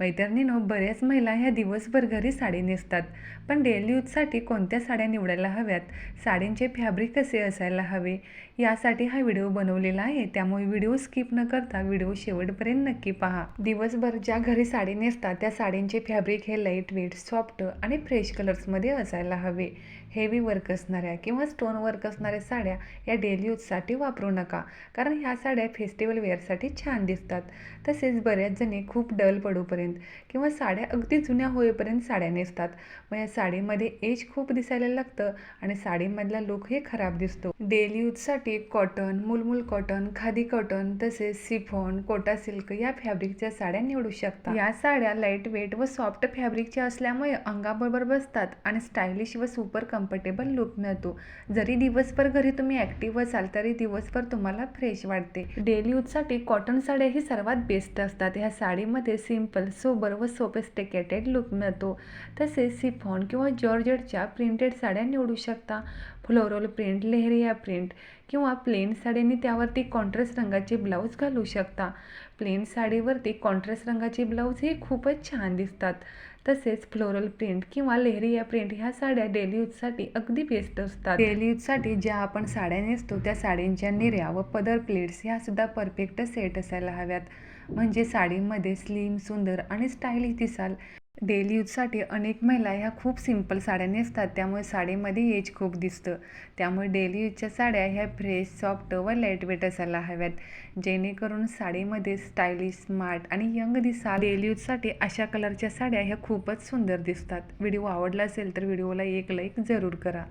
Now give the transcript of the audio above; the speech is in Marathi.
मैत्रिणीनो बऱ्याच महिला ह्या दिवसभर घरी साडी नेसतात. पण डेली यूजसाठी कोणत्या साड्या निवडायला हव्यात? साडींचे फॅब्रिक कसे असायला हवे? यासाठी हा व्हिडिओ बनवलेला आहे. त्यामुळे व्हिडिओ स्किप न करता व्हिडिओ शेवटपर्यंत नक्की पहा. दिवसभर ज्या घरी साडी नेसतात त्या साडींचे फॅब्रिक हे लाइट वेट सॉफ्ट आणि फ्रेश कलर्समध्ये असायला हवे. हेवी वर्क असणाऱ्या किंवा स्टोन वर्क असणाऱ्या साड्या या डेली यूजसाठी वापरू नका. कारण ह्या साड्या फेस्टिवल वेअरसाठी छान दिसतात. तसेच बऱ्याच जणी खूप डल पडूपर्यंत किंवा साड्या अगदी जुन्या होईपर्यंत साड्या नेसतात. मग या साडीमध्ये एज खूप दिसायला लागतं आणि साडीमधला लुक हे खराब दिसतो. Daily यूजसाठी cotton mulmul cotton khadi cotton तसेच सिफॉन कोटा सिल्क या फॅब्रिकच्या साड्या निवडू शकता. या साड्या लाइट वेट व सॉफ्ट फॅब्रिकच्या असल्यामुळे अंगाबरोबर बसतात आणि स्टायलिश व सुपर कम्फर्टेबल लुक मिळतो. जरी दिवसभर घरी तुम्ही ॲक्टिव्ह असाल तरी दिवसभर तुम्हाला फ्रेश वाटते. डेली यूजसाठी कॉटन साड्या ही सर्वात बेस्ट असतात. ह्या साडीमध्ये सिंपल सोबर व सोपेस्टिकेटेड लुक मिळतो. तसेच सिफॉन किंवा जॉर्जेटच्या प्रिंटेड साड्या निवडू शकता. फ्लोरल प्रिंट लेहरिया प्रिंट किंवा प्लेन साडीने त्यावरती कॉन्ट्रास्ट रंगाचे ब्लाऊज घालू शकता. प्लेन साडीवरती कॉन्ट्रास्ट रंगाचे ब्लाऊज हे खूपच छान दिसतात. तसेच फ्लोरल प्रिंट किंवा लेहरिया प्रिंट ह्या साड्या डेली यूजसाठी अगदी बेस्ट असतात. डेली यूजसाठी ज्या आपण साड्या नेसतो त्या साड्यांच्या निर्या व पदर प्लेट्स ह्या सुद्धा परफेक्ट सेट असायला हव्यात. म्हणजे साडीमध्ये स्लिम सुंदर आणि स्टायलिश दिसाल. डेली यूजसाठी अनेक महिला ह्या खूप सिंपल साड्या नेसतात. त्यामुळे साडीमध्ये एज खूप दिसतं. त्यामुळे डेली यूजच्या साड्या ह्या फ्रेश सॉफ्ट व लाईटवेट असायला हव्यात. जेणेकरून साडीमध्ये स्टायलिश स्मार्ट आणि यंग दिसा डेली यूजसाठी अशा कलरच्या साड्या ह्या खूपच सुंदर दिसतात. व्हिडिओ आवडला असेल तर व्हिडिओला एक लाईक जरूर करा.